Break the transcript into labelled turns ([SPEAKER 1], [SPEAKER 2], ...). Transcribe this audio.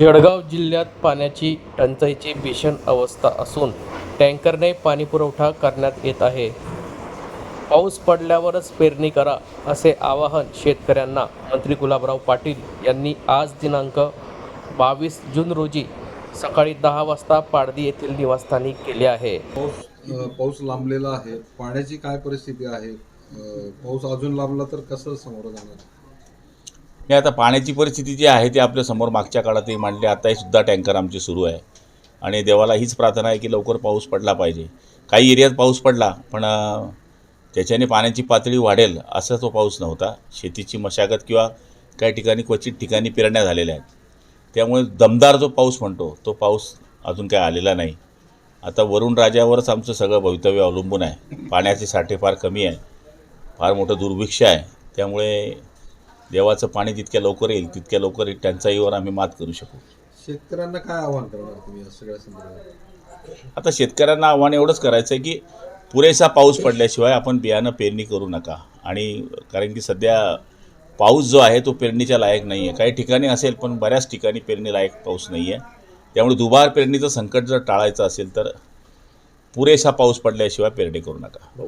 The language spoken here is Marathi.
[SPEAKER 1] जळगाव जिल्ह्यात पाण्याची टंचाईची भीषण अवस्था असून टँकरने पाणीपुरवठा करण्यात येत आहे. पाऊस पडल्यावरच पेरणी करा असे आवाहन शेतकऱ्यांना मंत्री गुलाबराव पाटील यांनी आज दिनांक बावीस जून रोजी सकाळी दहा वाजता पाडदी येथील निवासस्थानी केले आहे.
[SPEAKER 2] पाऊस पाऊस लांबलेला आहे. पाण्याची काय परिस्थिती आहे? पाऊस अजून लांबला तर कसं समोर जाणार?
[SPEAKER 3] नाही आता पाण्याची परिस्थिती जी आहे ती आपल्यासमोर मागच्या काळातही मांडली. आताही सुद्धा टँकर आमचे सुरू आहे. आणि देवाला हीच प्रार्थना आहे की लवकर पाऊस पडला पाहिजे. काही एरियात पाऊस पडला पण त्याच्याने पाण्याची पातळी वाढेल असा तो पाऊस नव्हता. शेतीची मशागत किंवा काही ठिकाणी क्वचित ठिकाणी पेरण्या झालेल्या आहेत. त्यामुळे दमदार जो पाऊस म्हणतो तो पाऊस अजून काय आलेला नाही. आता वरुण राजावरच आमचं सगळं भवितव्य अवलंबून आहे. पाण्याचे साठे फार कमी आहे. फार मोठं दुर्भिक्ष आहे. त्यामुळे देवाचं पाणी जितक्या लवकर येईल तितक्या लवकर टंचाईवर आम्ही मात करू शकू.
[SPEAKER 2] शेतकऱ्यांना काय आव्हान करणार तुम्ही या सगळ्या संदर्भात?
[SPEAKER 3] आता शेतकऱ्यांना आव्हान एवढंच करायचं आहे की पुरेसा पाऊस पडल्याशिवाय आपण बियाणं पेरणी करू नका. आणि कारण की सध्या पाऊस जो आहे तो पेरणीच्या लायक नाही आहे काही ठिकाणी असेल पण बऱ्याच ठिकाणी पेरणी लायक पाऊस नाही आहे त्यामुळे दुबार पेरणीचं संकट जर टाळायचं असेल तर पुरेसा पाऊस पडल्याशिवाय पेरणी करू नका.